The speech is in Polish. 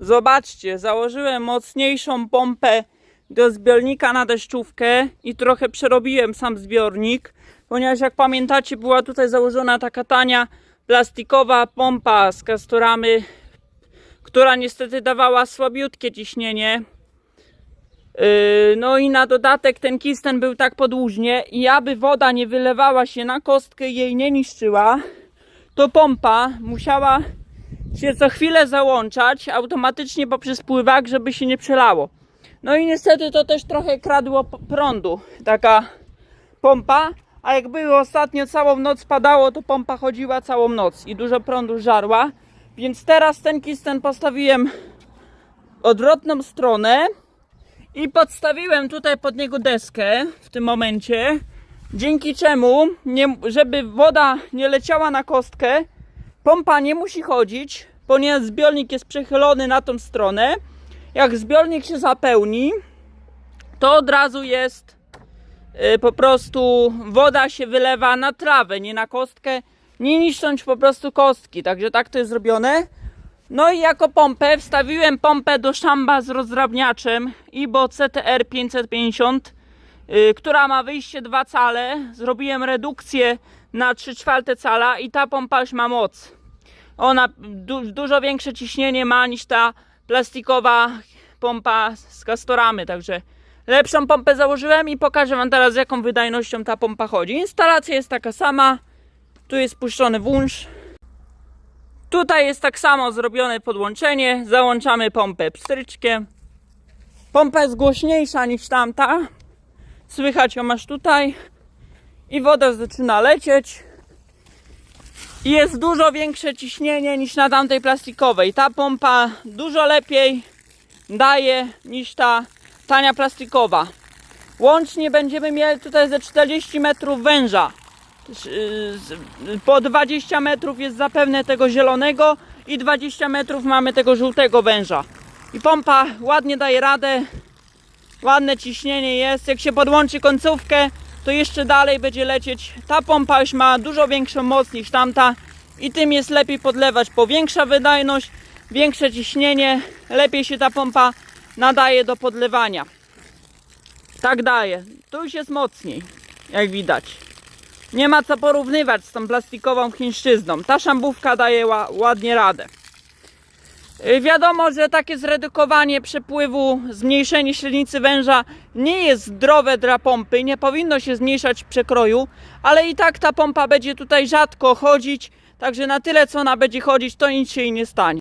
Zobaczcie, założyłem mocniejszą pompę do zbiornika na deszczówkę i trochę przerobiłem sam zbiornik, ponieważ jak pamiętacie była tutaj założona taka tania plastikowa pompa z kastoramy, która niestety dawała słabiutkie ciśnienie. Yy, No i na dodatek ten kisten był tak podłużnie i aby woda nie wylewała się na kostkę jej nie niszczyła, to pompa musiała się co chwilę załączać automatycznie poprzez pływak, żeby się nie przelało. No i niestety to też trochę kradło prądu, taka pompa, a jak było ostatnio całą noc padało, to pompa chodziła całą noc i dużo prądu żarła. Więc teraz ten kisten postawiłem odwrotną stronę i podstawiłem tutaj pod niego deskę w tym momencie, dzięki czemu, nie, żeby woda nie leciała na kostkę, pompa nie musi chodzić, ponieważ zbiornik jest przechylony na tą stronę. Jak zbiornik się zapełni, to od razu jest y, po prostu woda się wylewa na trawę, nie na kostkę, nie niszcząc po prostu kostki. Także tak to jest zrobione. No i jako pompę wstawiłem pompę do szamba z rozdrabniaczem Ibo CTR 550, y, która ma wyjście 2 cale. Zrobiłem redukcję na 3 czwarte cala i ta pompa już ma moc. Ona du dużo większe ciśnienie ma niż ta plastikowa pompa z kastoramy, także lepszą pompę założyłem i pokażę Wam teraz jaką wydajnością ta pompa chodzi. Instalacja jest taka sama, tu jest puszczony włącz. Tutaj jest tak samo zrobione podłączenie, załączamy pompę pstryczkiem. Pompa jest głośniejsza niż tamta, słychać ją masz tutaj i woda zaczyna lecieć. Jest dużo większe ciśnienie niż na tamtej plastikowej. Ta pompa dużo lepiej daje niż ta tania plastikowa. Łącznie będziemy mieli tutaj ze 40 metrów węża. Po 20 metrów jest zapewne tego zielonego i 20 metrów mamy tego żółtego węża. I pompa ładnie daje radę. Ładne ciśnienie jest. Jak się podłączy końcówkę, to jeszcze dalej będzie lecieć. Ta pompa już ma dużo większą moc niż tamta i tym jest lepiej podlewać, bo większa wydajność, większe ciśnienie, lepiej się ta pompa nadaje do podlewania. Tak daje. Tu już jest mocniej, jak widać. Nie ma co porównywać z tą plastikową chińszczyzną. Ta szambówka daje ła, ładnie radę. Y, Wiadomo, że takie zredukowanie przepływu, zmniejszenie średnicy węża nie jest zdrowe dla pompy, nie powinno się zmniejszać przekroju, ale i tak ta pompa będzie tutaj rzadko chodzić, także na tyle co ona będzie chodzić, to nic się jej nie stanie.